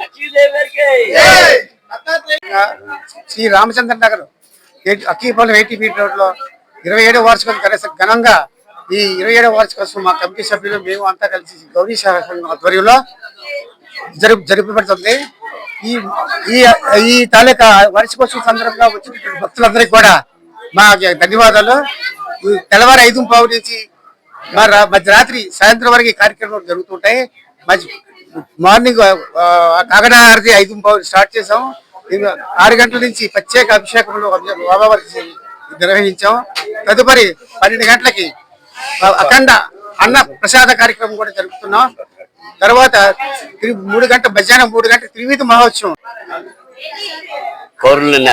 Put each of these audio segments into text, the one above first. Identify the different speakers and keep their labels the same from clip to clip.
Speaker 1: లక్ష్మీదేవి గారికి
Speaker 2: Sri Ramachandra Nagar. Akkipalem eighty feet రోడ్లో ఇరవై ఏడవ వార్షికోత్సవం కలిసి ఘనంగా ఈ ఇరవై ఏడవ వార్షికోత్సవం మా కమిటీ సభ్యులు మేము అంతా కలిసి గౌరీ ఆధ్వర్యంలో జరుపు జరుపబడుతుంది. ఈ ఈ ఈ తాలూకా వార్షికోత్సవం సందర్భంగా వచ్చినటువంటి భక్తులందరికీ కూడా మా ధన్యవాదాలు. తెల్లవారు ఐదు పావు నుంచి మరి రా- మధ్యరాత్రి సాయంత్రం వరకు ఈ కార్యక్రమాలు జరుగుతుంటాయి మధ్య మార్నింగ్ ఆ, కాకడా హారతి ఐదు స్టార్ట్ చేసాం ఆరు గంటల నుంచి ప్రత్యేక అభిషేకంలో బాబావారికి నిర్వహించాం. తదుపరి పన్నెండు గంటలకి అఖండ అన్న ప్రసాద కార్యక్రమం కూడా జరుపుతున్నాం. తర్వాత మూడు గంటల మధ్యాహ్నం మూడు గంటల త్రివిధ మహోత్సవం.
Speaker 3: కోరులిన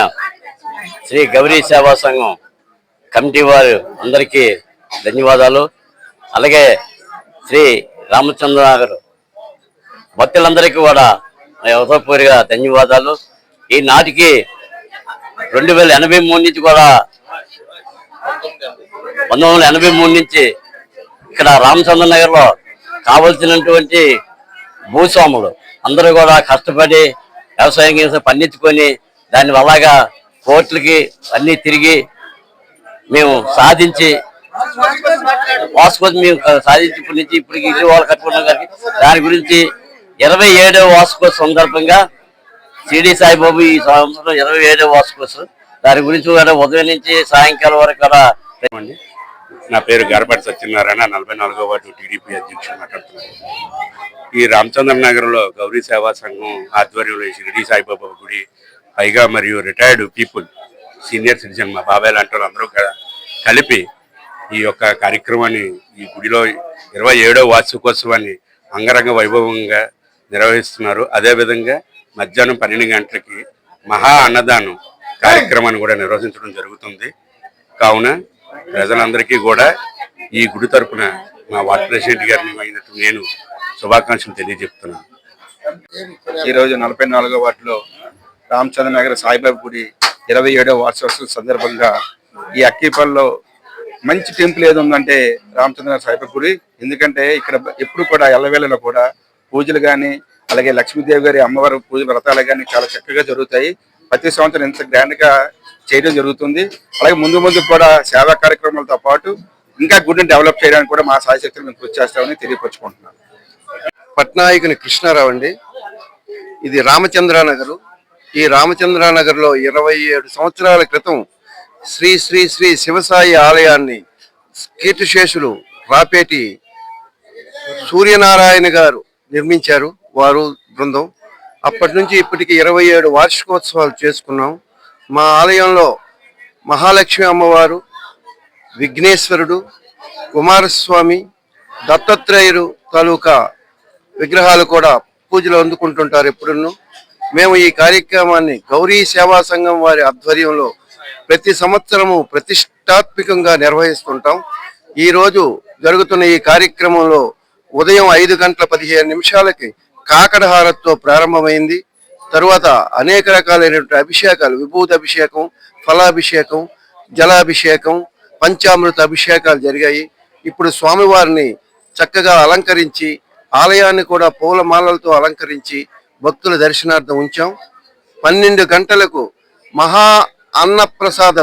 Speaker 3: శ్రీ గౌరీ సేవా సంఘం కమిటీ వారు అందరికీ ధన్యవాదాలు. అలాగే శ్రీ రామచంద్ర గారు భక్తులందరికీ కూడా హృదయపూరిగా ధన్యవాదాలు. ఈ నాటికి రెండు వేల ఎనభై మూడు నుంచి కూడా పంతొమ్మిది వందల ఎనభై మూడు నుంచి ఇక్కడ రామచంద్ర నగర్లో కావలసినటువంటి భూస్వాములు అందరూ కూడా కష్టపడి వ్యవసాయం చేసి పండించుకొని దాని వల్లగా కోర్టులకి అన్నీ తిరిగి మేము సాధించి వాసుకోసం మేము సాధించి ఇప్పటి నుంచి ఇప్పటికి ఇల్లు వాళ్ళు కట్టుకున్నాం కానీ దాని గురించి ఇరవై ఏడవ వార్షికోత్సవం సందర్భంగా షిరిడి సాయిబాబు ఈ సంవత్సరం ఇరవై ఏడవ వార్షికోత్సవం. దాని గురించి కూడా ఉదయం నుంచి సాయంకాలం వరకు కూడా
Speaker 4: అండి నా పేరు గారపాటి సత్యనారాయణ నలభై నాలుగో వార్డు టీడీపీ అధ్యక్షుడు మాట్లాడుతున్నాను. ఈ రామచంద్ర నగర్లో గౌరీ సేవా సంఘం ఆధ్వర్యంలో షిరిడి సాయిబాబా గుడి పైగా మరియు రిటైర్డ్ పీపుల్ సీనియర్ సిటిజన్ మా బాబాయ్ లాంటి అందరూ కలిపి ఈ యొక్క కార్యక్రమాన్ని ఈ గుడిలో ఇరవై ఏడో వార్షికోత్సవాన్ని అంగరంగ వైభవంగా నిర్వహిస్తున్నారు. అదేవిధంగా మధ్యాహ్నం పన్నెండు గంటలకి మహా అన్నదానం కార్యక్రమాన్ని కూడా నిర్వహించడం జరుగుతుంది. కావున ప్రజలందరికీ కూడా ఈ గుడి తరపున మా వార్డు ప్రెసిడెంట్ గారిని అయినట్టు నేను శుభాకాంక్షలు తెలియజెప్తున్నాను.
Speaker 5: ఈరోజు నలభై నాలుగో వార్డులో రామచంద్ర నగర్ సాయిబాబా గుడి ఇరవై ఏడవ వార్షోత్సవం సందర్భంగా ఈ అక్కీపల్లో మంచి టెంపుల్ ఏది ఉందంటే రామచంద్ర సాయిబాబు గుడి. ఎందుకంటే ఇక్కడ ఎప్పుడు కూడా ఎల్లవేళలో కూడా పూజలు కానీ అలాగే లక్ష్మీదేవి గారి అమ్మవారి పూజ వ్రతాలు కానీ చాలా చక్కగా జరుగుతాయి. ప్రతి సంవత్సరం ఇంత గ్రాండ్గా చేయడం జరుగుతుంది. అలాగే ముందు ముందు కూడా సేవా కార్యక్రమాలతో పాటు ఇంకా గుడిని డెవలప్ చేయడానికి కూడా మా సాయశక్తులు మేము కృషి చేస్తామని తెలియపరుచుకుంటున్నాం.
Speaker 6: పట్నాయకుని కృష్ణారావు అండి. ఇది రామచంద్రానగర్ ఈ రామచంద్ర లో ఇరవై ఏడు సంవత్సరాల క్రితం శ్రీ శ్రీ శ్రీ శివసాయి ఆలయాన్ని కీర్తిశేషులు రాపేటి సూర్యనారాయణ గారు నిర్మించారు వారు బృందం. అప్పటి నుంచి ఇప్పటికి ఇరవై ఏడు వార్షికోత్సవాలు చేసుకున్నాం. మా ఆలయంలో మహాలక్ష్మి అమ్మవారు విఘ్నేశ్వరుడు కుమారస్వామి దత్తాత్రేయుడు తాలూకా విగ్రహాలు కూడా పూజలు అందుకుంటుంటారు ఎప్పుడును మేము ఈ కార్యక్రమాన్ని గౌరీ సేవా సంఘం వారి ఆధ్వర్యంలో ప్రతి సంవత్సరము ప్రతిష్టాత్మకంగా నిర్వహిస్తుంటాం. ఈరోజు జరుగుతున్న ఈ కార్యక్రమంలో ఉదయం ఐదు గంటల పదిహేను నిమిషాలకి కాకడహారత్తో ప్రారంభమైంది. తరువాత అనేక రకాలైనటువంటి అభిషేకాలు విభూతి అభిషేకం ఫలాభిషేకం జలాభిషేకం పంచామృత అభిషేకాలు జరిగాయి. ఇప్పుడు స్వామివారిని చక్కగా అలంకరించి ఆలయాన్ని కూడా పూలమాలలతో అలంకరించి భక్తుల దర్శనార్థం ఉంచాం. పన్నెండు గంటలకు మహా అన్నప్రసాద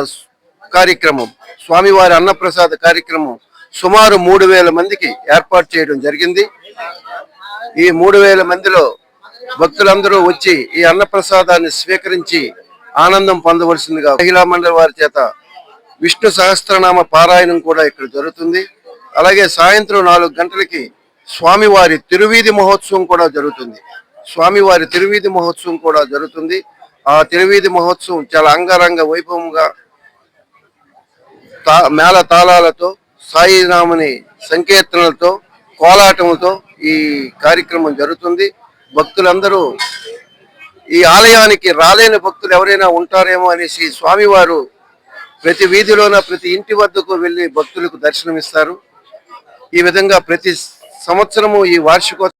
Speaker 6: కార్యక్రమం స్వామివారి అన్నప్రసాద కార్యక్రమం సుమారు మూడు వేల మందికి ఏర్పాటు చేయడం జరిగింది. ఈ మూడు వేల మందిలో భక్తులందరూ వచ్చి ఈ అన్నప్రసాదాన్ని స్వీకరించి ఆనందం పొందవలసిందిగా మహిళా మండలి వారి చేత విష్ణు సహస్రనామ పారాయణం కూడా ఇక్కడ జరుగుతుంది. అలాగే సాయంత్రం నాలుగు గంటలకి స్వామివారి తిరువీధి మహోత్సవం కూడా జరుగుతుంది. స్వామివారి తిరువీధి మహోత్సవం కూడా జరుగుతుంది. ఆ తిరువీధి మహోత్సవం చాలా అంగరంగ వైభవంగా తా మేళ తాళాలతో సాయినామని సంకీర్తనలతో కోలాటములతో ఈ కార్యక్రమం జరుగుతుంది. భక్తులందరూ ఈ ఆలయానికి రాలేని భక్తులు ఎవరైనా ఉంటారేమో అనేసి స్వామివారు ప్రతి వీధిలోన ప్రతి ఇంటి వద్దకు వెళ్ళి భక్తులకు దర్శనమిస్తారు. ఈ విధంగా ప్రతి సంవత్సరము ఈ వార్షికోత్సవం